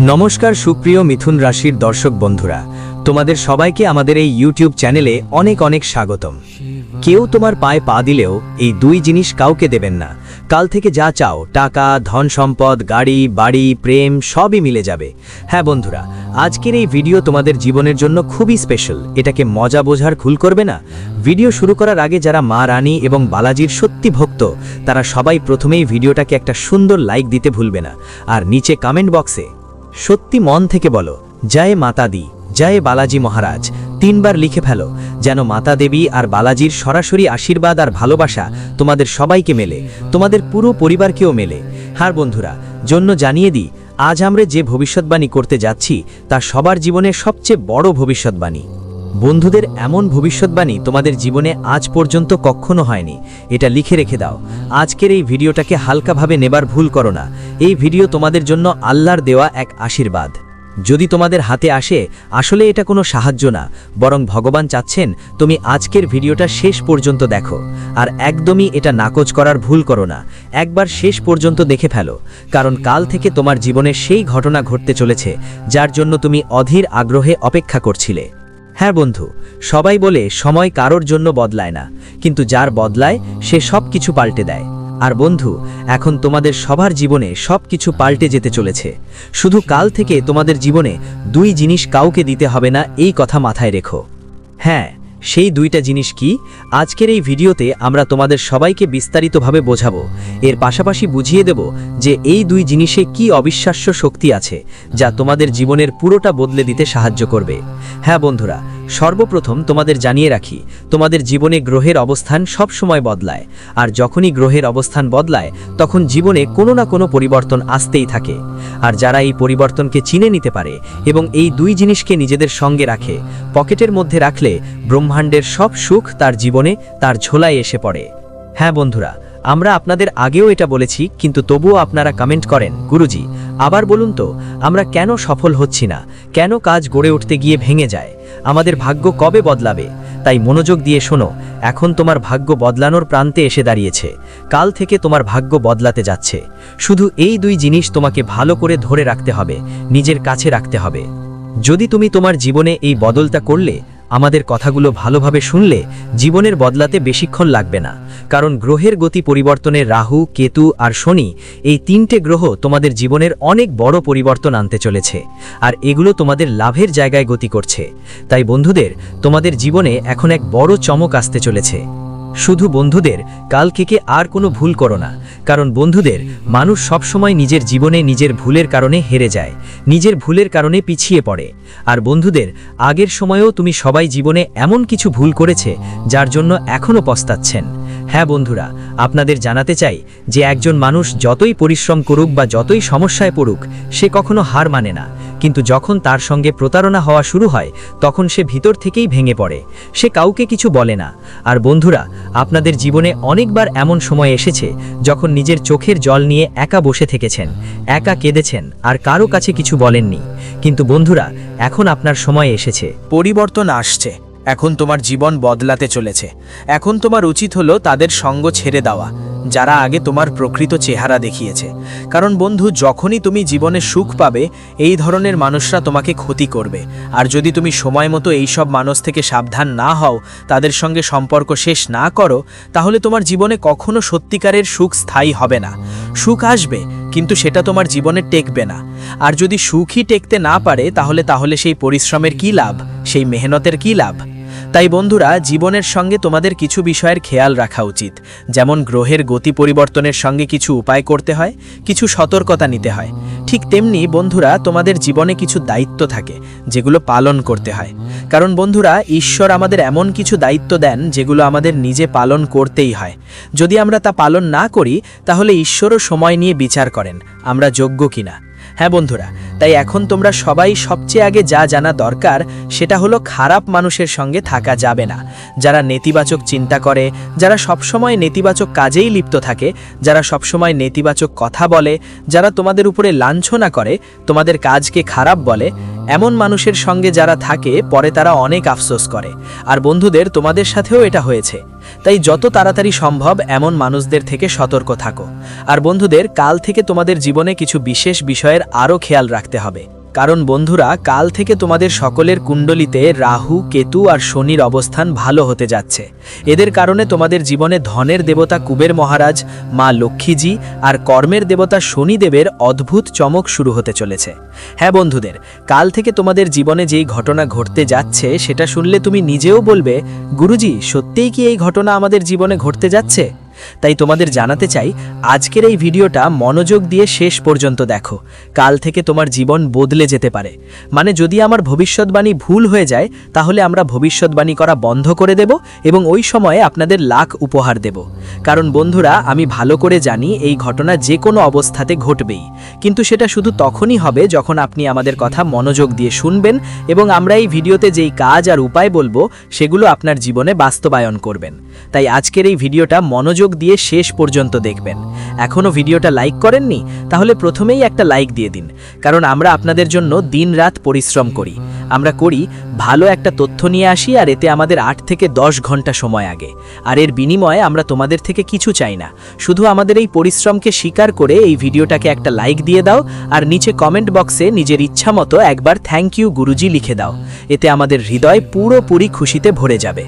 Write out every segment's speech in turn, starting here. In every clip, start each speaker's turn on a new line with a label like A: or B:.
A: নমস্কার সুপ্রিয় মিথুন রাশির দর্শক বন্ধুরা, তোমাদের সবাইকে আমাদের এই ইউটিউব চ্যানেলে অনেক অনেক স্বাগতম। কেউ তোমার পায়ে পা দিলেও এই দুই জিনিস কাউকে দেবেন না। কাল থেকে যা চাও, টাকা, ধন সম্পদ, গাড়ি, বাড়ি, প্রেম, সবই মিলে যাবে। হ্যাঁ বন্ধুরা, আজকের এই ভিডিও তোমাদের জীবনের জন্য খুবই স্পেশাল এটাকে মজা বোঝার খুল করবে না। ভিডিও শুরু করার আগে যারা মা রানী এবং বালাজির সত্যি ভক্ত, তারা সবাই প্রথমেই ভিডিওটাকে একটা সুন্দর লাইক দিতে ভুলবে না। আর নিচে কমেন্ট বক্সে সত্যি মন থেকে বলো, জয় মাতা দি, জয় বালাজি মহারাজ। তিনবার লিখে ফেলো, যেন মাতা দেবী আর বালাজির সরাসরি আশীর্বাদ আর ভালোবাসা তোমাদের সবাইকে মেলে, তোমাদের পুরো পরিবারকেও মেলে। হার বন্ধুরা, জন্য জানিয়ে দিই, আজ আমরা যে ভবিষ্যৎবাণী করতে যাচ্ছি, তা সবার জীবনের সবচেয়ে বড় ভবিষ্যৎবাণী। বন্ধুদের এমন ভবিষ্যৎবাণী তোমাদের জীবনে আজ পর্যন্ত কখনো হয়নি। এটা লিখে রেখে দাও। আজকের এই ভিডিওটাকে হালকাভাবে নেবার ভুল করো না। এই ভিডিও তোমাদের জন্য আল্লাহর দেওয়া এক আশীর্বাদ। যদি তোমাদের হাতে আসে, আসলে এটা কোনো সাহায্য না, বরং ভগবান চাচ্ছেন তুমি আজকের ভিডিওটা শেষ পর্যন্ত দেখো। আর একদমই এটা নাকচ করার ভুল করো না। একবার শেষ পর্যন্ত দেখে ফেলো। কারণ কাল থেকে তোমার জীবনে সেই ঘটনা ঘটতে চলেছে, যার জন্য তুমি অধীর আগ্রহে অপেক্ষা করছিলে। হ্যাঁ বন্ধু, সবাই বলে সময় কারোর জন্য বদলায় না, কিন্তু যার বদলায় সে সব কিছু পাল্টে দেয়। আর বন্ধু, এখন তোমাদের সবার জীবনে সব কিছু পাল্টে যেতে চলেছে। শুধু কাল থেকে তোমাদের জীবনে দুই জিনিস কাউকে দিতে হবে না, এই কথা মাথায় রেখো। হ্যাঁ সেই দুইটা জিনিস কি আজকের এই ভিডিওতে আমরা তোমাদের সবাইকে বিস্তারিতভাবে বোঝাবো। এর পাশাপাশি বুঝিয়ে দেব যে এই দুই জিনিসে কি অবিশ্বাস্য শক্তি আছে, যা তোমাদের জীবনের পুরোটা বদলে দিতে সাহায্য করবে। হ্যাঁ বন্ধুরা সর্বপ্রথম তোমাদের জানিয়ে রাখি, তোমাদের জীবনে গ্রহের অবস্থান সব সময় বদলায়, আর যখনই গ্রহের অবস্থান বদলায়, তখন জীবনে কোনো না কোনো পরিবর্তন আসতেই থাকে। আর যারা এই পরিবর্তনকে চিনে নিতে পারে এবং এই দুই জিনিসকে নিজেদের সঙ্গে রাখে, পকেটের মধ্যে রাখলে ব্রহ্মাণ্ডের সব সুখ তার জীবনে তার ঝোলায় এসে পড়ে। হ্যাঁ বন্ধুরা, আমরা আপনাদের আগেও এটা বলেছি, কিন্তু তবুও আপনারা কমেন্ট করেন। গুরুজি, আবার বলুন তো, আমরা কেন সফল হচ্ছি না? কেন কাজ গড়ে উঠতে গিয়ে ভেঙে যায়? আমাদের ভাগ্য কবে বদলাবে? তাই মনোযোগ দিয়ে শোনো, এখন তোমার ভাগ্য বদলানোর প্রান্তে এসে দাঁড়িয়েছে। কাল থেকে তোমার ভাগ্য বদলাতে যাচ্ছে। শুধু এই দুই জিনিস তোমাকে ভালো করে ধরে রাখতে হবে, নিজের কাছে রাখতে হবে। যদি তুমি তোমার জীবনে এই বদলটা করলে আমাদের কথাগুলো ভালোভাবে শুনলে জীবনের বদলাতে বেশিক্ষণ লাগবে না। কারণ গ্রহের গতি পরিবর্তনে রাহু, কেতু আর শনি এই তিনটে গ্রহ তোমাদের জীবনের অনেক বড় পরিবর্তন আনতে চলেছে আর এগুলো তোমাদের লাভের জায়গায় গতি করছে। তাই বন্ধুদের, তোমাদের জীবনে এখন এক বড় চমক আসতে চলেছে। শুধু বন্ধুদের কাল থেকে আর কোনো ভুল করো না। কারণ বন্ধুদের, মানুষ সবসময় নিজের জীবনে নিজের ভুলের কারণে হেরে যায়, নিজের ভুলের কারণে পিছিয়ে পড়ে। আর বন্ধুদের, আগের সময়েও তুমি সবাই জীবনে এমন কিছু ভুল করেছে, যার জন্য এখনও পস্তাচ্ছেন। হ্যাঁ বন্ধুরা, আপনাদের জানাতে চাই যে একজন মানুষ যতই পরিশ্রম করুক বা যতই সমস্যায় পড়ুক, সে কখনো হার মানে না। কিন্তু যখন তার সঙ্গে প্রতারণা হওয়া শুরু হয়, তখন সে ভিতর থেকেই ভেঙে পড়ে। সে কাউকে কিছু বলে না। আর বন্ধুরা, আপনাদের জীবনে অনেকবার এমন সময় এসেছে যখন নিজের চোখের জল নিয়ে একা বসে থেকেছেন, একা কেঁদেছেন আর কারও কাছে কিছু বলেননি। কিন্তু বন্ধুরা, এখন আপনার সময় এসেছে।
B: পরিবর্তন আসছে। এখন তোমার জীবন বদলাতে চলেছে। এখন তোমার উচিত হলো তাদের সঙ্গ ছেড়ে দেওয়া, যারা আগে তোমার প্রকৃত চেহারা দেখিয়েছে। কারণ বন্ধু, যখনই তুমি জীবনে সুখ পাবে, এই ধরনের মানুষরা তোমাকে ক্ষতি করবে। আর যদি তুমি সময় মতো এইসব মানুষ থেকে সাবধান না হও, তাদের সঙ্গে সম্পর্ক শেষ না করো, তাহলে তোমার জীবনে কখনো সত্যিকারের সুখ স্থায়ী হবে না। সুখ আসবে, কিন্তু সেটা তোমার জীবনে টেকবে না। আর যদি সুখই টেকতে না পারে, তাহলে তাহলে সেই পরিশ্রমের কী লাভ? সেই মেহনতের কী লাভ? তাই বন্ধুরা, জীবনের সঙ্গে তোমাদের কিছু বিষয়ের খেয়াল রাখা উচিত। যেমন গ্রহের গতি পরিবর্তনের সঙ্গে কিছু উপায় করতে হয়, কিছু সতর্কতা নিতে হয়। ঠিক তেমনি বন্ধুরা, তোমাদের জীবনে কিছু দায়িত্ব থাকে, যেগুলো পালন করতে হয়। কারণ বন্ধুরা, ঈশ্বর আমাদের এমন কিছু দায়িত্ব দেন, যেগুলো আমাদের নিজে পালন করতেই হয়। যদি আমরা তা পালন না করি, তাহলে ঈশ্বরও সময় নিয়ে বিচার করেন, আমরা যোগ্য কিনা। হ্যাঁ বন্ধুরা, তাই এখন তোমরা সবাই সবচেয়ে আগে যা জানা দরকার, সেটা হলো খারাপ মানুষের সঙ্গে থাকা যাবে না। যারা নেতিবাচক চিন্তা করে, যারা সবসময় নেতিবাচক কাজেই লিপ্ত থাকে, যারা সবসময় নেতিবাচক কথা বলে, যারা তোমাদের উপরে লাঞ্ছনা করে, তোমাদের কাজকে খারাপ বলে, এমন মানুষের সঙ্গে যারা থাকে, পরে তারা অনেক আফসোস করে। আর বন্ধুদের তোমাদের সাথেও এটা হয়েছে। তাই যত তাড়াতাড়ি সম্ভব এমন মানুষদের থেকে সতর্ক থাকো। আর বন্ধুদের, কাল থেকে তোমাদের জীবনে কিছু বিশেষ বিষয়ের আরও খেয়াল রাখতে হবে। কারণ বন্ধুরা, কাল থেকে তোমাদের সকলের কুণ্ডলিতে রাহু, কেতু আর শনির অবস্থান ভালো হতে যাচ্ছে। এদের কারণে তোমাদের জীবনে ধনের দেবতা কুবের মহারাজ, মা লক্ষ্মীজি আর কর্মের দেবতা শনিদেবের অদ্ভুত চমক শুরু হতে চলেছে। হ্যাঁ বন্ধুদের, কাল থেকে তোমাদের জীবনে যেই ঘটনা ঘটতে যাচ্ছে, সেটা শুনলে তুমি নিজেও বলবে, গুরুজি, সত্যিই কি এই ঘটনা আমাদের জীবনে ঘটতে যাচ্ছে? তাই তোমাদের জানাতে চাই, আজকের এই ভিডিওটা মনোযোগ দিয়ে শেষ পর্যন্ত দেখো। কাল থেকে তোমার জীবন বদলে যেতে পারে। মানে যদি আমার ভবিষ্যৎবাণী ভুল হয়ে যায়, তাহলে আমরা ভবিষ্যৎবাণী করা বন্ধ করে দেব এবং ওই সময়ে আপনাদের লাখ উপহার দেব। কারণ বন্ধুরা, আমি ভালো করে জানি এই ঘটনা যে কোনো অবস্থাতে ঘটবেই। কিন্তু সেটা শুধু তখনই হবে যখন আপনি আমাদের কথা মনোযোগ দিয়ে শুনবেন এবং আমরা এই ভিডিওতে যেই কাজ আর উপায় বলব, সেগুলো আপনার জীবনে বাস্তবায়ন করবেন। তাই আজকের এই ভিডিওটা মনোযোগ দিয়ে শেষ পর্যন্ত দেখবেন। এখনও ভিডিওটা লাইক করেননি? তাহলে প্রথমেই একটা লাইক দিয়ে দিন। কারণ আমরা আপনাদের জন্য দিনরাত পরিশ্রম করি। আমরা করি, ভালো একটা তথ্য নিয়ে আসি আর এতে আমাদের আট থেকে দশ ঘণ্টা সময় আগে। আর এর বিনিময়ে আমরা তোমাদের থেকে কিছু চাই না। শুধু আমাদের এই পরিশ্রমকে স্বীকার করে এই ভিডিওটাকে একটা লাইক দিয়ে দাও আর নিচে কমেন্ট বক্সে নিজের ইচ্ছা মতো একবার থ্যাংক ইউ গুরুজি লিখে দাও। এতে আমাদের হৃদয় পুরোপুরি খুশিতে ভরে যাবে।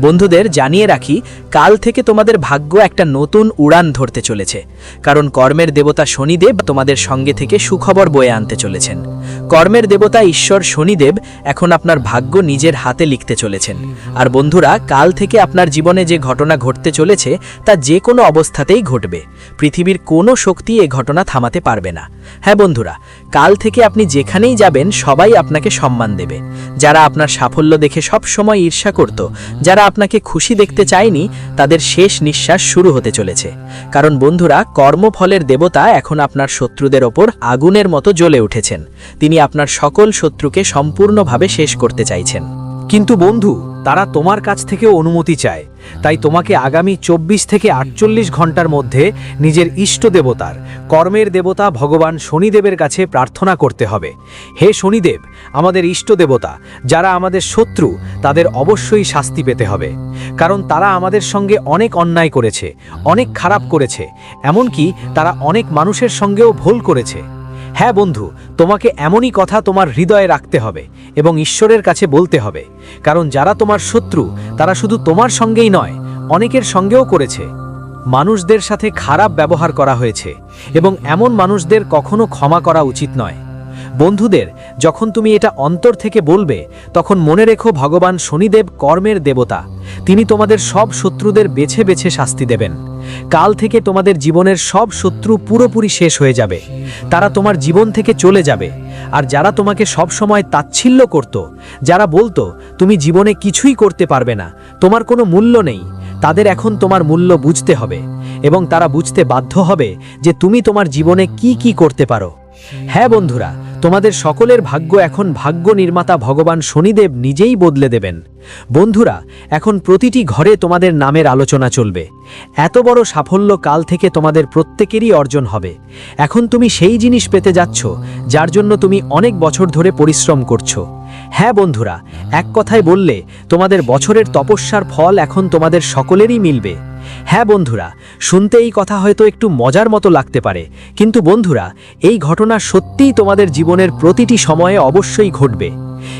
B: বন্ধুদের জানিয়ে রাখি কাল থেকে তোমাদের ভাগ্য একটা নতুন উড়ান ধরতে চলেছে। কারণ কর্মের দেবতা শনিদেব তোমাদের সঙ্গে থেকে সুখবর বয়ে আনতে চলেছেন। কর্মের দেবতা ঈশ্বর শনিদেব এখন আপনার ভাগ্য নিজের হাতে লিখতে চলেছেন। আর বন্ধুরা, কাল থেকে আপনার জীবনে যে ঘটনা ঘটতে চলেছে, তা যে কোনো অবস্থাতেই ঘটবে। পৃথিবীর কোনো শক্তি এ ঘটনা থামাতে পারবে না। হ্যাঁ বন্ধুরা, কাল থেকে আপনি যেখানেই যাবেন, সবাই আপনাকে সম্মান দেবে। যারা আপনার সাফল্য দেখে সব সময় ঈর্ষা করত, যারা আপনাকে খুশি দেখতে চায়নি, তাদের শেষ নিঃশ্বাস শুরু হতে চলেছে। কারণ বন্ধুরা কর্মফলের দেবতা এখন আপনার শত্রুদের ওপর আগুনের মতো জ্বলে উঠেছেন। তিনি আপনার সকল শত্রুকে সম্পূর্ণভাবে শেষ করতে চাইছেন।
C: কিন্তু বন্ধু তারা তোমার কাছ থেকে অনুমতি চায়। তাই তোমাকে আগামী চব্বিশ থেকে আটচল্লিশ ঘণ্টার মধ্যে নিজের ইষ্ট দেবতার, কর্মের দেবতা ভগবান শনিদেবের কাছে প্রার্থনা করতে হবে। হে শনিদেব, আমাদের ইষ্ট দেবতা, যারা আমাদের শত্রু, তাদের অবশ্যই শাস্তি পেতে হবে। কারণ তারা আমাদের সঙ্গে অনেক অন্যায় করেছে, অনেক খারাপ করেছে, এমনকি তারা অনেক মানুষের সঙ্গেও ভুল করেছে। হ্যাঁ বন্ধু, তোমাকে এমনই কথা তোমার হৃদয়ে রাখতে হবে এবং ঈশ্বরের কাছে বলতে হবে। কারণ যারা তোমার শত্রু, তারা শুধু তোমার সঙ্গেই নয়, অনেকের সঙ্গেও করেছে। মানুষদের সাথে খারাপ ব্যবহার করা হয়েছে এবং এমন মানুষদের কখনো ক্ষমা করা উচিত নয়। বন্ধুদের, যখন তুমি এটা অন্তর থেকে বলবে, তখন মনে রেখো ভগবান শনিদেব কর্মের দেবতা। তিনি তোমাদের সব শত্রুদের বেছে বেছে শাস্তি দেবেন। কাল থেকে তোমাদের জীবনের সব শত্রু পুরোপুরি শেষ হয়ে যাবে। তারা তোমার জীবন থেকে চলে যাবে। আর যারা তোমাকে সব সময় তাচ্ছিল্য করত, যারা বলতো, তুমি জীবনে কিছুই করতে পারবে না, তোমার কোনো মূল্য নেই তাদের এখন তোমার মূল্য বুঝতে হবে। এবং তারা বুঝতে বাধ্য হবে যে তুমি তোমার জীবনে কি কি করতে পারো। হ্যাঁ বন্ধুরা তোমাদের সকলের ভাগ্য এখন ভাগ্য নির্মাতা ভগবান শনিদেব নিজেই বদলে দেবেন। বন্ধুরা, এখন প্রতিটি ঘরে তোমাদের নামের আলোচনা চলবে। এত বড় সাফল্য কাল থেকে তোমাদের প্রত্যেকেরই অর্জন হবে। এখন তুমি সেই জিনিস পেতে যাচ্ছ, যার জন্য তুমি অনেক বছর ধরে পরিশ্রম করছ। হ্যাঁ বন্ধুরা, এক কথায় বললে, তোমাদের বছরের তপস্যার ফল এখন তোমাদের সকলেরই মিলবে। হ্যাঁ বন্ধুরা শুনতে এই কথা হয়তো একটু মজার মতো লাগতে পারে, কিন্তু বন্ধুরা, এই ঘটনা সত্যিই তোমাদের জীবনের প্রতিটি সময়ে অবশ্যই ঘটবে।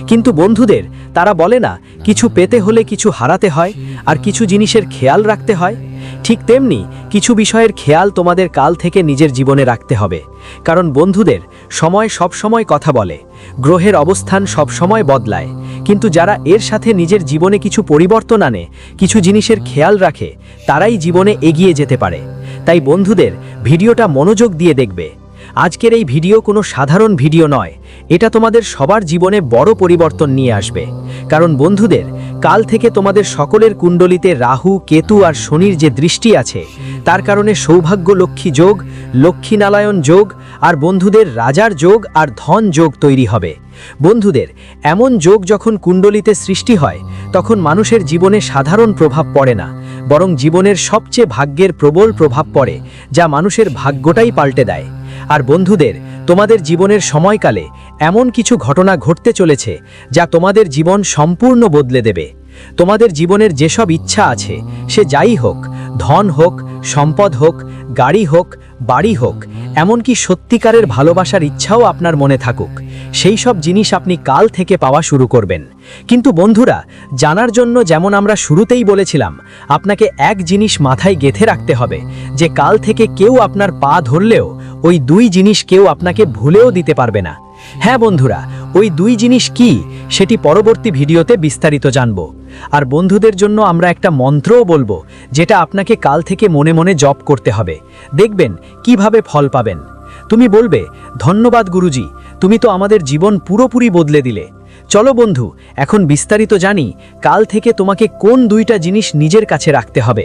C: কিন্তু বন্ধুদের, তারা বলে না, কিছু পেতে হলে কিছু হারাতে হয়, আর কিছু জিনিসের খেয়াল রাখতে হয়। ঠিক তেমনি কিছু বিষয়ের খেয়াল তোমাদের কাল থেকে নিজের জীবনে রাখতে হবে। কারণ বন্ধুদের সময় সব সময় কথা বলে, গ্রহের অবস্থান সব সময় বদলায়। কিন্তু যারা এর সাথে নিজের জীবনে কিছু পরিবর্তন আনে, কিছু জিনিসের খেয়াল রাখে, তারাই জীবনে এগিয়ে যেতে পারে। তাই বন্ধুদের ভিডিওটা মনোযোগ দিয়ে দেখবে। আজকের এই ভিডিও কোনো সাধারণ ভিডিও নয়। এটা তোমাদের সবার জীবনে বড় পরিবর্তন নিয়ে আসবে। কারণ বন্ধুদের, কাল থেকে তোমাদের সকলের কুণ্ডলিতে রাহু, কেতু আর শনির যে দৃষ্টি আছে, তার কারণে সৌভাগ্য লক্ষ্মী যোগ, লক্ষ্মীনারায়ণ যোগ আর বন্ধুদের রাজার যোগ আর ধন যোগ তৈরি হবে। বন্ধুদের, এমন যোগ যখন কুণ্ডলিতে সৃষ্টি হয়, তখন মানুষের জীবনে সাধারণ প্রভাব পড়ে না, বরং জীবনের সবচেয়ে ভাগ্যের প্রবল প্রভাব পড়ে, যা মানুষের ভাগ্যটাই পাল্টে দেয়। আর বন্ধুদের, তোমাদের জীবনের সময়কালে এমন কিছু ঘটনা ঘটতে চলেছে যা তোমাদের জীবন সম্পূর্ণ বদলে দেবে। তোমাদের জীবনের যেসব ইচ্ছা আছে, সে যাই হোক, ধন হোক, সম্পদ হোক, গাড়ি হোক, বাড়ি হোক, এমনকি সত্যিকারের ভালোবাসার ইচ্ছাও আপনার মনে থাকুক। সেই সব জিনিস আপনি কাল থেকে পাওয়া শুরু করবেন। কিন্তু বন্ধুরা, জানার জন্য যেমন আমরা শুরুতেই বলেছিলাম, আপনাকে এক জিনিস মাথায় গেথে রাখতে হবে, যে কাল থেকে কেউ আপনার পা ধরলেও ওই দুই জিনিস কেউ আপনাকে ভুলেও দিতে পারবে না। হ্যাঁ বন্ধুরা, ওই দুই জিনিস কি সেটি পরবর্তী ভিডিওতে বিস্তারিত জানব। আর বন্ধুদের জন্য আমরা একটা মন্ত্রও বলব, যেটা আপনাকে কাল থেকে মনে মনে জপ করতে হবে। দেখবেন কীভাবে ফল পাবেন। তুমি বলবে, ধন্যবাদ গুরুজি, তুমি তো আমাদের জীবন পুরোপুরি বদলে দিলে। চলো বন্ধু, এখন বিস্তারিত জানি কাল থেকে তোমাকে কোন দুইটা জিনিস নিজের কাছে রাখতে হবে।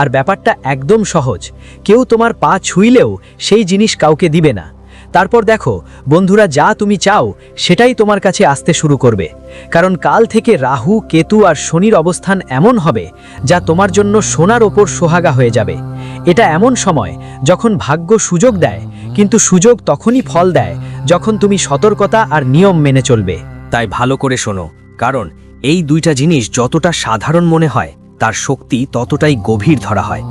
C: আর ব্যাপারটা একদম সহজ, কেউ তোমার পা ছুঁইলেও সেই জিনিস কাউকে দিবে না। তারপর দেখো, বন্ধুরা যা তুমি চাও সেটাই তোমার কাছে আসতে শুরু করবে। কারণ কাল থেকে রাহু, কেতু আর শনির অবস্থান এমন হবে যা তোমার জন্য সোনার ওপর সোহাগা হয়ে যাবে। এটা এমন সময় যখন ভাগ্য সুযোগ দেয়, কিন্তু সুযোগ তখনই ফল দেয়, যখন তুমি সতর্কতা আর নিয়ম মেনে চলবে।
A: তাই ভালো করে শোনো, কারণ এই দুইটা জিনিস যতটা সাধারণ মনে হয়, তার শক্তি ততটাই গভীর ধরা হয়।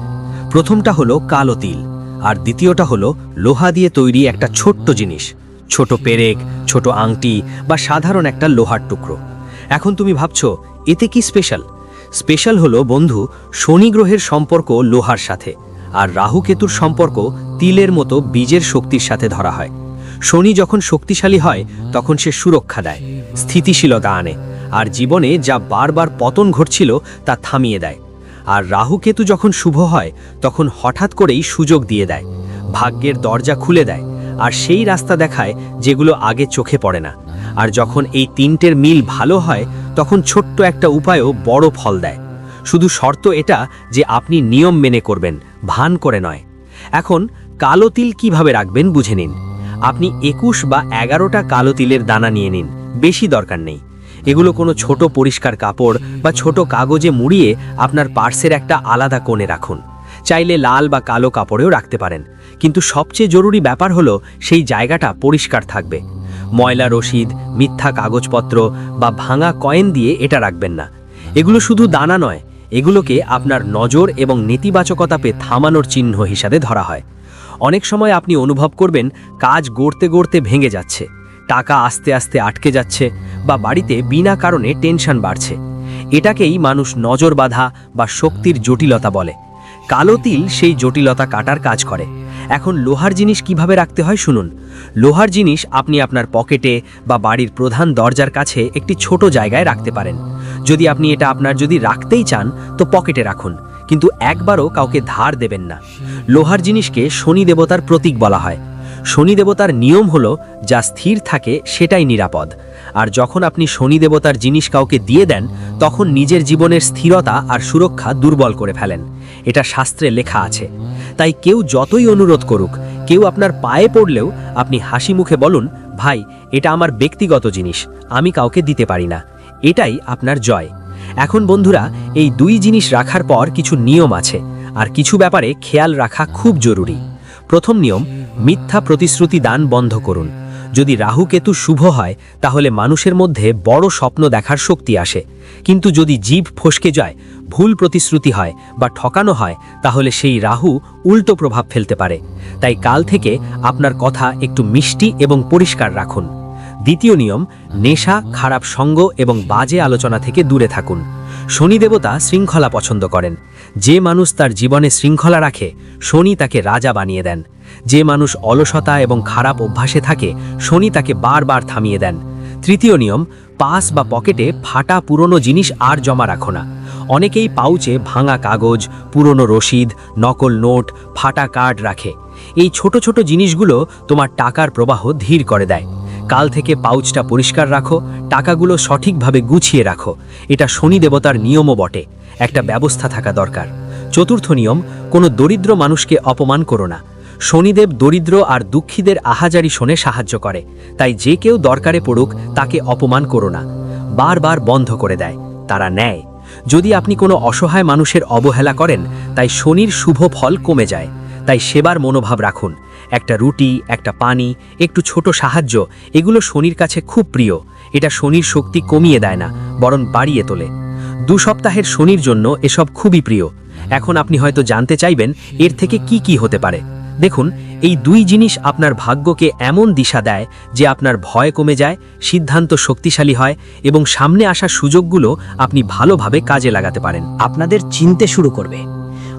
A: প্রথমটা হলো কালো তিল, আর দ্বিতীয়টা হলো লোহা দিয়ে তৈরি একটা ছোট্ট জিনিস, ছোট পেরেক, ছোট আংটি বা সাধারণ একটা লোহার টুকরো। এখন তুমি ভাবছ, এতে কি স্পেশাল? স্পেশাল হলো বন্ধু, শনি গ্রহের সম্পর্ক লোহার সাথে, আর রাহু কেতুর সম্পর্ক তিলের মতো বীজের শক্তির সাথে ধরা হয়। শনি যখন শক্তিশালী হয়, তখন সে সুরক্ষা দেয়। স্থিতিশীলতা আনে, আর জীবনে যা বারবার পতন ঘটছিল তা থামিয়ে দেয়। আর রাহু কেতু যখন শুভ হয়, তখন হঠাৎ করেই সুযোগ দিয়ে দেয়, ভাগ্যের দরজা খুলে দেয়, আর সেই রাস্তা দেখায় যেগুলো আগে চোখে পড়ে না। আর যখন এই তিনটের মিল ভালো হয়, তখন ছোট্ট একটা উপায়ও বড় ফল দেয়। শুধু শর্ত এটা যে আপনি নিয়ম মেনে করবেন, ভান করে নয়। এখন কালো তিল কীভাবে রাখবেন বুঝে নিন। আপনি একুশ বা এগারোটা কালো তিলের দানা নিয়ে নিন বেশি দরকার নেই। এগুলো কোনো ছোট পরিষ্কার কাপড় বা ছোট কাগজে মুড়িয়ে আপনার পার্সের একটা আলাদা কোণে রাখুন। চাইলে লাল বা কালো কাপড়েও রাখতে পারেন। কিন্তু সবচেয়ে জরুরি ব্যাপার হলো সেই জায়গাটা পরিষ্কার থাকবে। ময়লা রসিদ মিথ্যা কাগজপত্র বা ভাঙা কয়েন দিয়ে এটা রাখবেন না। এগুলো শুধু দানা নয়, এগুলোকে আপনার নজর এবং নেতিবাচকতা নেতিবাচকতাপে থামানোর চিহ্ন হিসাবে ধরা হয়। অনেক সময় আপনি অনুভব করবেন, কাজ গড়তে গড়তে ভেঙে যাচ্ছে। টাকা আস্তে আস্তে আটকে যাচ্ছে বা বাড়িতে বিনা কারণে টেনশন বাড়ছে। এটাকেই মানুষ নজর বাঁধা বা শক্তির জটিলতা বলে। কালো তিল সেই জটিলতা কাটার কাজ করে। এখন লোহার জিনিস কীভাবে রাখতে হয় শুনুন। লোহার জিনিস আপনি আপনার পকেটে বা বাড়ির প্রধান দরজার কাছে একটি ছোট জায়গায় রাখতে পারেন। যদি আপনি এটা আপনার যদি রাখতেই চান, তো পকেটে রাখুন। কিন্তু একবারও কাউকে ধার দেবেন না। লোহার জিনিসকে শনি দেবতার প্রতীক বলা হয়। শনি দেবতার নিয়ম হলো, যা স্থির থাকে সেটাই নিরাপদ। আর যখন আপনি শনি দেবতার জিনিস কাউকে দিয়ে দেন, তখন নিজের জীবনের স্থিরতা আর সুরক্ষা দুর্বল করে ফেলেন। এটা শাস্ত্রে লেখা আছে। তাই কেউ যতই অনুরোধ করুক, কেউ আপনার পায়ে পড়লেও আপনি হাসি মুখে বলুন, ভাই, এটা আমার ব্যক্তিগত জিনিস, আমি কাউকে দিতে পারি না। এটাই আপনার জয়। এখন বন্ধুরা, এই দুই জিনিস রাখার পর কিছু নিয়ম আছে, আর কিছু ব্যাপারে খেয়াল রাখা খুব জরুরি। প্রথম নিয়ম, মিথ্যা প্রতিশ্রুতি দান বন্ধ করুন। যদি রাহু কেতু শুভ হয়, তাহলে মানুষের মধ্যে বড় স্বপ্ন দেখার শক্তি আসে। কিন্তু যদি জীব ফসকে যায়, ভুল প্রতিশ্রুতি হয় বা ঠকানো হয়, তাহলে সেই রাহু উল্টো প্রভাব ফেলতে পারে। তাই কাল থেকে আপনার কথা একটু মিষ্টি এবং পরিষ্কার রাখুন। দ্বিতীয় নিয়ম, নেশা, খারাপ সঙ্গ এবং বাজে আলোচনা থেকে দূরে থাকুন। শনি দেবতা শৃঙ্খলা পছন্দ করেন। যে মানুষ তার জীবনে শৃঙ্খলা রাখে, শনি তাকে রাজা বানিয়ে দেন। যে মানুষ অলসতা এবং খারাপ অভ্যাসে থাকে, শনি তাকে বারবার থামিয়ে দেন। তৃতীয় নিয়ম, পাস বা পকেটে ফাটা পুরনো জিনিস আর জমা রাখো না। অনেকেই পাউচে ভাঙা কাগজ, পুরনো রসিদ, নকল নোট, ফাটা কার্ড রাখে। এই ছোট ছোট জিনিসগুলো তোমার টাকার প্রবাহ ধীর করে দেয়। কাল থেকে পাউচটা পরিষ্কার রাখো, টাকাগুলো সঠিকভাবে গুছিয়ে রাখো। এটা শনি দেবতার নিয়মও বটে। একটা ব্যবস্থা থাকা দরকার। চতুর্থ নিয়ম, কোনো দরিদ্র মানুষকে অপমান করো না। শনিদেব দরিদ্র আর দুঃখীদের আহাজারি শোনে সাহায্য করে। তাই যে কেউ দরকারে পড়ুক, তাকে অপমান করো না। বারবার বন্ধ করে দেয়, তারা নেয়। যদি আপনি কোনো অসহায় মানুষের অবহেলা করেন, তাই শনির শুভ ফল কমে যায়। তাই সেবার মনোভাব রাখুন। একটা রুটি, একটা পানি, একটু ছোট সাহায্য, এগুলো শনির কাছে খুব প্রিয়। এটা শনির শক্তি কমিয়ে দেয় না, বরং বাড়িয়ে তোলে।
C: দু সপ্তাহের শনির জন্য এসব খুবই প্রিয়। এখন আপনি হয়তো জানতে চাইবেন, এর থেকে কি কি হতে পারে। দেখুন, এই দুই জিনিস আপনার ভাগ্যকে এমন দিশা দেয় যে আপনার ভয় কমে যায়, সিদ্ধান্ত শক্তিশালী হয় এবং সামনে আসা সুযোগগুলো আপনি ভালোভাবে কাজে লাগাতে পারেন।
D: আপনাদের চিনতে শুরু করবে।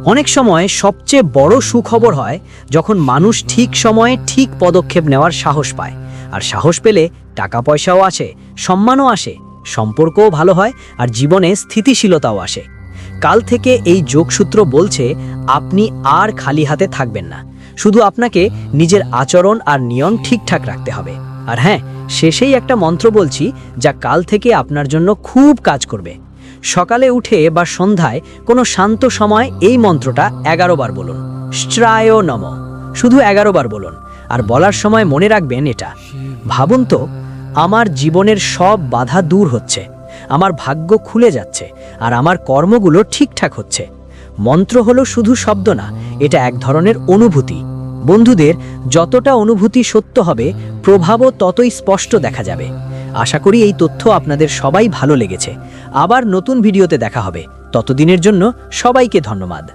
D: অনেক সময় সবচেয়ে বড় সুখবর হয় যখন মানুষ ঠিক সময়ে ঠিক পদক্ষেপ নেওয়ার সাহস পায়। আর সাহস পেলে টাকা পয়সাও আসে, সম্মানও আসে। সম্পর্কও ভালো হয় আর জীবনে স্থিতিশীলতাও আসে। কাল থেকে এই যোগসূত্র বলছে, আপনি আর খালি হাতে থাকবেন না। শুধু আপনাকে নিজের আচরণ আর নিয়ম ঠিকঠাক রাখতে হবে। আর হ্যাঁ শেষেই একটা মন্ত্র বলছি, যা কাল থেকে আপনার জন্য খুব কাজ করবে। সকালে উঠে বা সন্ধ্যায় কোনো শান্ত সময় এই মন্ত্রটা এগারো বার বলুন। শ্রায় নম। শুধু এগারো বার বলুন। আর বলার সময় মনে রাখবেন এটা। ভাবুন তো আমার জীবনের সব বাধা দূর হচ্ছে, আমার ভাগ্য খুলে যাচ্ছে, আর আমার কর্মগুলো ঠিকঠাক হচ্ছে। মন্ত্র হলো শুধু শব্দ না, এটা এক ধরনের অনুভূতি। বন্ধুদের, যতটা অনুভূতি সত্য হবে, প্রভাবও ততই স্পষ্ট দেখা যাবে। আশা করি এই তথ্য আপনাদের সবাই ভালো লেগেছে। আবার নতুন ভিডিওতে দেখা হবে। ততদিনের জন্য সবাইকে ধন্যবাদ।